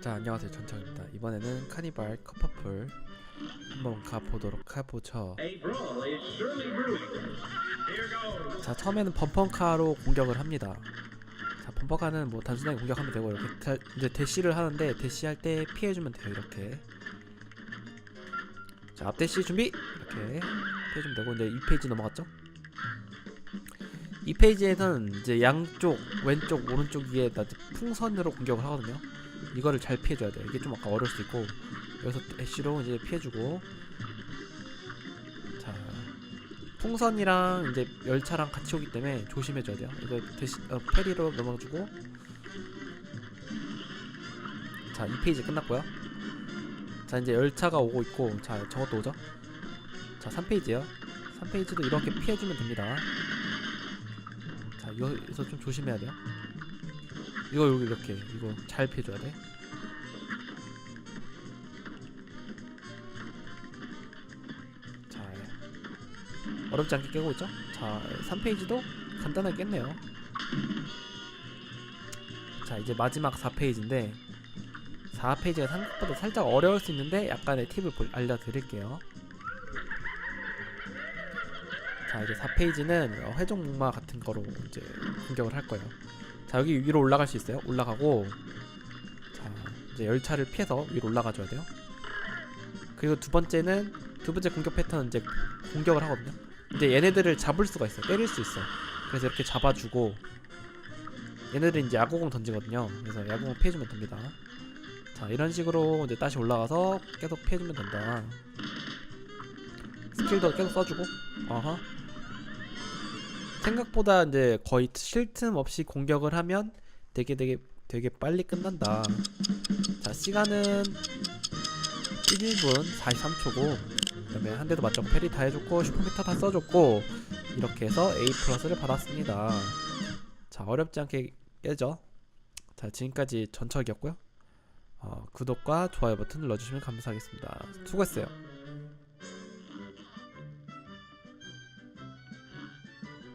자 안녕하세요. 전창입니다. 이번에는 카니발 컵퍼플 한번 가보도록 해보죠. 자 처음에는 범퍼카로 공격을 합니다. 자 범퍼카는 뭐 단순하게 공격하면 되고 이렇게 자, 이제 대시를 하는데 대시할 때 피해주면 돼요 이렇게. 자 앞대시 준비! 이렇게 피해주면 되고 이제 2페이지 넘어갔죠? 2페이지에는 이제 양쪽 왼쪽 오른쪽 위에 다 풍선으로 공격을 하거든요 이거를 잘 피해줘야 돼요 이게 좀 아까 어려울 수 있고. 여기서 애쉬로 이제 피해주고. 자 풍선이랑 이제 열차랑 같이 오기 때문에 조심해줘야 돼요. 이거 대신 어, 페리로 넘어주고. 자 2페이지 끝났고요. 자 이제 열차가 오고 있고. 자 저것도 오죠? 자 3페이지요. 3페이지도 이렇게 피해주면 됩니다. 자 여기서 좀 조심해야 돼요. 이거 여기 이렇게 이거 잘 피해줘야 돼 어렵지 않게 깨고 있죠? 자, 3페이지도 간단하게 깼네요. 자, 이제 마지막 4페이지인데 4페이지가 생각보다 살짝 어려울 수 있는데 약간의 팁을 볼- 알려드릴게요. 자, 이제 4페이지는 회전 목마 같은 거로 이제 공격을 할 거예요. 자, 여기 위로 올라갈 수 있어요. 올라가고 자, 이제 열차를 피해서 위로 올라가줘야 돼요. 그리고 두 번째는 두 번째 공격 패턴은 이제 공격을 하거든요. 이제 얘네들을 잡을 수가 있어. 때릴 수 있어. 그래서 이렇게 잡아주고 얘네들이 이제 야구공 던지거든요. 그래서 야구공 피해주면 됩니다. 자 이런 식으로 이제 다시 올라가서 계속 피해주면 된다. 스킬도 계속 써주고. 어허. 생각보다 이제 거의 쉴 틈 없이 공격을 하면 되게 되게 되게 빨리 끝난다. 자 시간은 1분 43초고 그다음에 한 대도 맞췄고 페리 다 해줬고 슈퍼미터 다 써줬고 이렇게 해서 A 플러스를 받았습니다. 자 어렵지 않게 깨죠. 자 지금까지 전철이었고요. 어, 구독과 좋아요 버튼 눌러주시면 감사하겠습니다. 수고했어요.